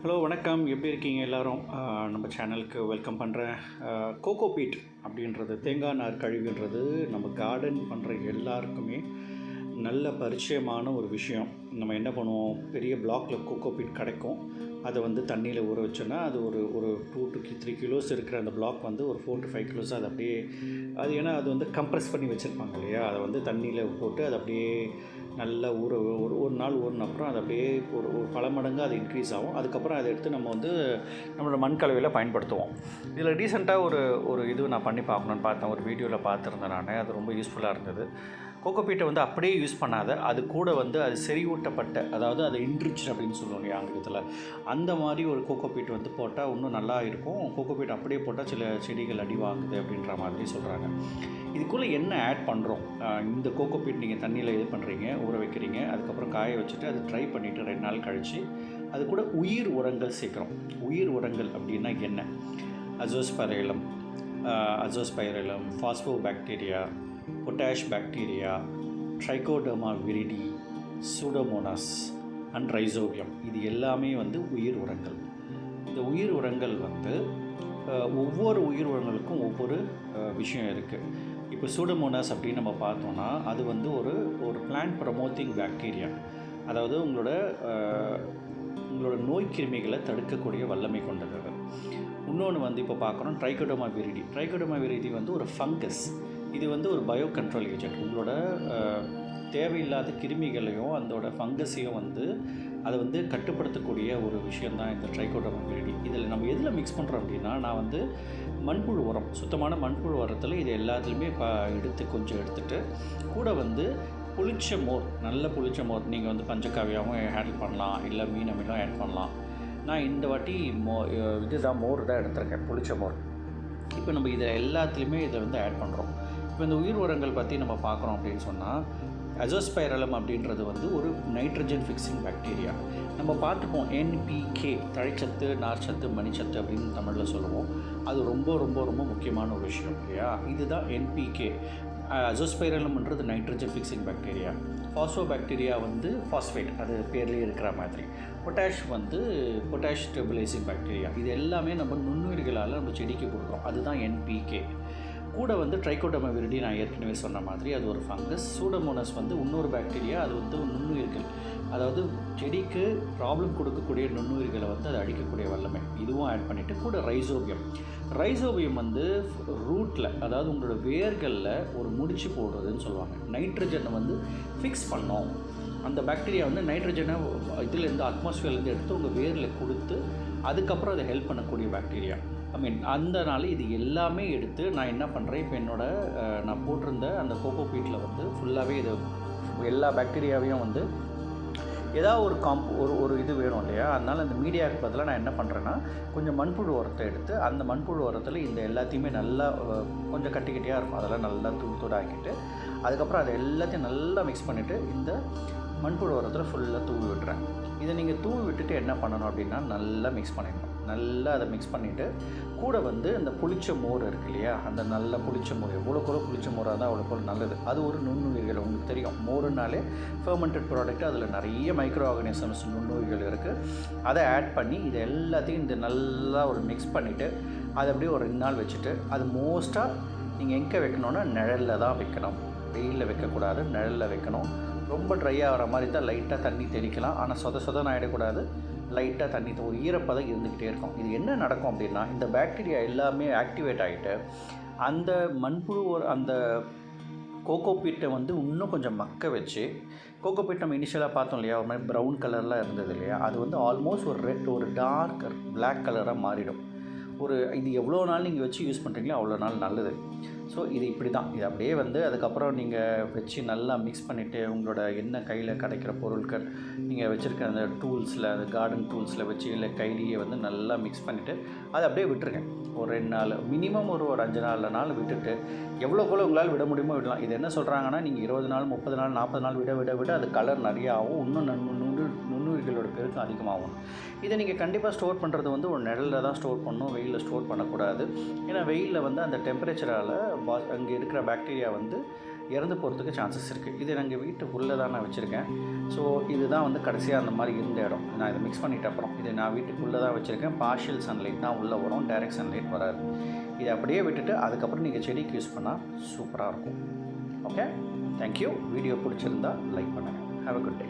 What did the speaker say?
Hello வணக்கம். எப்படி இருக்கீங்க எல்லோரும்? நம்ம சேனலுக்கு வெல்கம் பண்ணுறேன் கோகோ பீட் அப்படின்றது தேங்காய் நார் கழிவுன்றது நம்ம கார்டன் பண்ணுற எல்லாருக்குமே நல்ல பரிச்சயமான ஒரு விஷயம். நம்ம என்ன பண்ணுவோம்? பெரிய பிளாக்கில் கோகோ பீட் கிடைக்கும். அதை வந்து தண்ணியில் ஊற வச்சோன்னா அது ஒரு ஒரு டூ டு த்ரீ கிலோஸ் இருக்கிற அந்த பிளாக் வந்து ஒரு ஃபோர் டு ஃபைவ் கிலோஸ் அது அப்படியே அது ஏன்னா அது வந்து கம்ப்ரெஸ் பண்ணி வச்சுருப்பாங்க இல்லையா? அதை வந்து தண்ணியில் போட்டு அது அப்படியே நல்லா ஊற ஒரு ஒரு நாள் ஊறின அப்புறம் அது அப்படியே ஒரு ஒரு பல மடங்கு அது இன்க்ரீஸ் ஆகும். அதுக்கப்புறம் அதை எடுத்து நம்ம வந்து நம்மளோட மண் கலவையில் பயன்படுத்துவோம். இதில் ரீசெண்டாக ஒரு ஒரு இது நான் பண்ணி பார்க்கணுன்னு பார்த்தேன். ஒரு வீடியோவில் பார்த்துருந்தேன் நான். அது ரொம்ப யூஸ்ஃபுல்லாக இருந்தது. கோகோபீட்டை வந்து அப்படியே யூஸ் பண்ணாத அது கூட வந்து அது செறிவூட்டப்பட்ட அதாவது அது இன்ட்ரிச் அப்படின்னு சொல்லுவாங்க ஆங்கிலத்தில். அந்த மாதிரி ஒரு கோகோபீட் வந்து போட்டால் இன்னும் நல்லா இருக்கும். கோகோபீட் அப்படியே போட்டால் சில செடிகள் அடி வாங்குது அப்படின்ற மாதிரி சொல்கிறாங்க இதுக்குள்ளே என்ன ஆட் பண்ணுறோம் இந்த கோகோபீட் நீங்கள் தண்ணியில் இது பண்ணுறீங்க ஊற வைக்கிறீங்க அதுக்கப்புறம் காய வச்சுட்டு அது ட்ரை பண்ணிவிட்டு ரெண்டு நாள் கழித்து அது கூட உயிர் உரங்கள் சேர்க்குறோம். உயிர் உரங்கள் அப்படின்னா என்ன? Azospirillum. Azospirillum phospho bacteria potash bacteria trichoderma viride pseudomonas and rhizobium இது எல்லாமே வந்து உயிர் உரங்கள். இந்த உயிர் உரங்கள் வந்து ஒவ்வொரு உயிர் உரங்களுக்கும் ஒவ்வொரு விஷயம் இருக்குது இப்போ சூடோமோனாஸ் அப்படின்னு நம்ம பார்த்தோன்னா அது வந்து ஒரு ஒரு பிளான்ட் ப்ரமோட்டிங் பாக்டீரியா அதாவது உங்களோட உங்களோட நோய் கிருமிகளை தடுக்கக்கூடிய வல்லமை கொண்டது இன்னொன்று வந்து இப்போ பார்க்குறோம் ட்ரைகோடோமா விரிடி ட்ரைகோடோமா விரிடி வந்து ஒரு ஃபங்கஸ் இது வந்து ஒரு பயோ கண்ட்ரோல் ஏஜென்ட் உங்களோட தேவையில்லாத கிருமிகளையும் அதோட ஃபங்கஸையும் வந்து அதை வந்து கட்டுப்படுத்தக்கூடிய ஒரு விஷயந்தான் இந்த ட்ரைகோடோமா விரிடி இதில் நம்ம எதில் மிக்ஸ் பண்ணுறோம் அப்படின்னா நான் வந்து மண்புழு உரம் சுத்தமான மண்புழு உரத்தில் இது எல்லாத்துலேயுமே இப்போ எடுத்து கொஞ்சம் எடுத்துகிட்டு கூட வந்து புளிச்ச மோர் நல்ல புளிச்ச மோர் நீங்கள் வந்து பஞ்சக்காவியாகவும் ஹேண்டில் பண்ணலாம் இல்லை மீன் அமிலம் ஆட் பண்ணலாம். நான் இந்த வாட்டி மோ இதுதான் மோர் தான் எடுத்திருக்கேன் புளிச்ச மோர். இப்போ நம்ம இதை எல்லாத்துலேயுமே இதை வந்து ஆட் பண்ணுறோம் இப்போ இந்த உயிர் உரங்கள் பற்றி நம்ம பார்க்குறோம் அப்படின்னு சொன்னால் அசோஸ்பைரலம் அப்படின்றது வந்து ஒரு நைட்ரஜன் ஃபிக்ஸிங் பாக்டீரியா நம்ம பார்த்துப்போம் என்பிகே தழைச்சத்து நார்ச்சத்து மணிச்சத்து அப்படின்னு தமிழில் சொல்லுவோம். அது ரொம்ப ரொம்ப ரொம்ப முக்கியமான ஒரு விஷயம் இல்லையா? இதுதான் NPK அசோஸ்பைரலம்ன்றது nitrogen fixing bacteria phospho bacteria வந்து ஃபாஸ்ஃபேட் அது பேர்லேயே இருக்கிற மாதிரி. பொட்டாஷ் வந்து பொட்டாஷ் ஸ்டெபிலைசிங் பாக்டீரியா இது எல்லாமே நம்ம நுண்ணுயிர்களால் நம்ம செடிக்கு கொடுக்குறோம். அதுதான் என்பிகே கூட வந்து ட்ரைகோடோமா விரிடி நான் ஏற்கனவே சொன்ன மாதிரி அது ஒரு ஃபங்கஸ் சூடமோனஸ் வந்து இன்னொரு பாக்டீரியா அது வந்து நுண்ணுயிர்கள். அதாவது செடிக்கு ப்ராப்ளம் கொடுக்கக்கூடிய நுண்ணுயிர்களை வந்து அது அழிக்கக்கூடிய வல்லமை. இதுவும் ஆட் பண்ணிவிட்டு கூட ரைசோபியம் ரைசோபியம் வந்து ரூட்டில் அதாவது உங்களோட வேர்களில் ஒரு முடிச்சு போடுறதுன்னு சொல்லுவாங்க. நைட்ரஜனை வந்து ஃபிக்ஸ் பண்ணோம். அந்த பாக்டீரியா வந்து நைட்ரஜனை இதுலேருந்து அட்மாஸ்ஃபியர்லேருந்து எடுத்து உங்கள் வேரில் கொடுத்து அதுக்கப்புறம் அதை ஹெல்ப் பண்ணக்கூடிய பாக்டீரியா ஐ மீன் அந்த நாள் இது எல்லாமே எடுத்து நான் என்ன பண்ணுறேன் இப்போ என்னோட நான் போட்டிருந்த அந்த கோகோ பீட்டில் வந்து ஃபுல்லாகவே இது எல்லா பாக்டீரியாவையும் வந்து ஏதாவது ஒரு காம்ப் ஒரு ஒரு இது வேணும் இல்லையா? அதனால் அந்த மீடியாவுக்கு பதிலாக நான் என்ன பண்ணுறேன்னா கொஞ்சம் மண்புழு உரத்தை எடுத்து அந்த மண்புழு உரத்தில் இந்த எல்லாத்தையுமே நல்லா கொஞ்சம் கட்டி கட்டியாக இருக்கும். அதெல்லாம் நல்லா தூள் தூடாக்கிட்டு அதுக்கப்புறம் அதை எல்லாத்தையும் நல்லா மிக்ஸ் பண்ணிவிட்டு இந்த மண்புழு உரத்தில் ஃபுல்லாக தூவி விட்டுறேன். இதை நீங்கள் தூவி விட்டுட்டு என்ன பண்ணணும் அப்படின்னா நல்லா மிக்ஸ் பண்ணிடணும் நல்லா அதை மிக்ஸ் பண்ணிவிட்டு கூட வந்து இந்த புளிச்ச மோர் இருக்கு இல்லையா? அந்த நல்ல புளிச்ச மோர் எவ்வளோக்கு எவ்வளோ புளிச்ச மோராக தான் அவ்வளோக்கு நல்லது. அது ஒரு நுண்ணுயிர்கள் உங்களுக்கு தெரியும். மோருனாலே ஃபர்மெண்டட் ப்ராடக்ட் அதில் நிறைய மைக்ரோ ஆர்கானிசம்ஸ் நுண்ணுயிர்கள் இருக்குது அதை ஆட் பண்ணி இது எல்லாத்தையும் இந்த நல்லா ஒரு மிக்ஸ் பண்ணிவிட்டு அதை அப்படியே ஒரு ரெண்டு நாள் வச்சுட்டு அது மோஸ்ட்டாக நீங்கள் எங்கே வைக்கணும்னா நிழலில் தான் வைக்கணும். வெயிலில் வைக்கக்கூடாது நிழலில் வைக்கணும். ரொம்ப ட்ரை ஆகிற மாதிரி தான் லைட்டாக தண்ணி தெளிக்கலாம். ஆனால் சொத சொதன்னு ஆகிடக்கூடாது லைட்டாக தண்ணி ஒரு ஈரப்பதம் இருந்துக்கிட்டே இருக்கும். இது என்ன நடக்கும் அப்படின்னா இந்த பாக்டீரியா எல்லாமே ஆக்டிவேட் ஆகிட்டு அந்த மண்புழு ஒரு- அந்த கோகோபீட்டை வந்து இன்னும் கொஞ்சம் மக்க வச்சு கோகோபீட் நம்ம இனிஷியலாக பார்த்தோம் இல்லையா? ஒரு மாதிரி ப்ரௌன் கலரில் இருந்தது இல்லையா? அது வந்து ஆல்மோஸ்ட் ஒரு ரெட் ஒரு டார்க் பிளாக் கலராக மாறிடும். ஒரு இது எவ்வளோ நாள் நீங்கள் வச்சு யூஸ் பண்ணுறீங்களோ அவ்வளோ நாள் நல்லது ஸோ இது இப்படி தான் இது அப்படியே வந்து அதுக்கப்புறம் நீங்கள் வச்சு நல்லா மிக்ஸ் பண்ணிவிட்டு உங்களோட என்ன கையில் கிடைக்கிற பொருட்கள் நீங்கள் வச்சுருக்க அந்த டூல்ஸில் அந்த கார்டன் டூல்ஸில் வச்சு இல்லை கையிலேயே வந்து நல்லா மிக்ஸ் பண்ணிவிட்டு அதை அப்படியே விட்டுருங்க ஒரு ரெண்டு நாள் மினிமம் ஒரு ஒரு அஞ்சு நாலு நாள் விட்டுட்டு எவ்வளோக்குள்ள உங்களால் விட முடியுமோ விடலாம் இது என்ன சொல்கிறாங்கன்னா நீங்கள் இருபது நாள் முப்பது நாள் நாற்பது நாள் விட விட விட அது கலர் நிறைய ஆகும் இன்னும் நுண்ணு நுண்ணுயிர்கள் பெருக்கம் அதிகமாகும். இதை நீங்கள் கண்டிப்பாக ஸ்டோர் பண்ணுறது வந்து ஒரு நிழலில் தான் ஸ்டோர் பண்ணணும். வெயிலில் ஸ்டோர் பண்ணக்கூடாது. ஏன்னா வெயிலில் வந்து அந்த டெம்பரேச்சரால் பா அங்கே இருக்கிற பாக்டீரியா வந்து இறந்து போகிறதுக்கு சான்சஸ் இருக்குது இது எங்கள் வீட்டுக்குள்ளே தான் நான் வச்சுருக்கேன். ஸோ இதுதான் வந்து கடைசியாக அந்த மாதிரி இருந்த இடம். நான் இதை மிக்ஸ் பண்ணிட்ட அப்புறம். இது நான் வீட்டுக்குள்ளே தான் வச்சுருக்கேன். பார்ஷியல் சன்லைட் தான் உள்ளே வரும். டைரக்ட் சன்லைட் வராது. இதை அப்படியே விட்டுட்டு அதுக்கப்புறம் நீங்கள் செடிக்கு யூஸ் பண்ணால் சூப்பராக இருக்கும். ஓகே தேங்க்யூ வீடியோ பிடிச்சிருந்தா லைக் பண்ணுங்கள் ஹாவ் அ குட் டே